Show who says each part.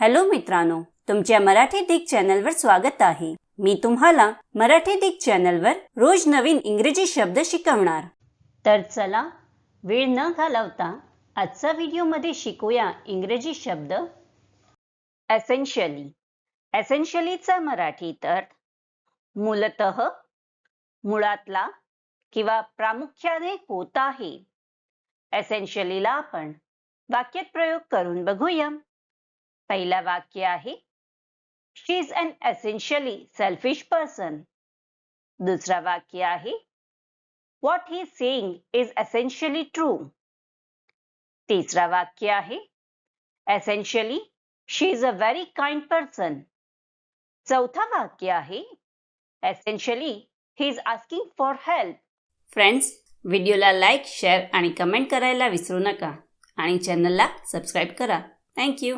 Speaker 1: Hello मित्रांनो तुमच्या मराठी दिग चॅनलवर स्वागत आहे. मी तुम्हाला मराठी दिग चॅनलवर रोज नवीन इंग्रजी शब्द शिकवणार. तर चला वेळ न घालवता आजचा व्हिडिओमध्ये शिकूया इंग्रजी शब्द. एसेन्शियली एसेन्शियलीचा मराठीत अर्थ मूलतः मुळातला किंवा प्रामुख्याने होत आहे. एसेन्शियलीला आपण वाक्यात प्रयोग करून बघूया. पहिला वाक्य आहे she is an essentially selfish person दुसरा वाक्य आहे what he saying is essentially true तिसरा वाक्य आहे essentially she is a very kind person चौथा वाक्य आहे essentially he is asking for help friends व्हिडिओला लाईक शेअर आणि कमेंट करायला विसरू नका आणि चॅनलला सबस्क्राईब करा. थँक्यू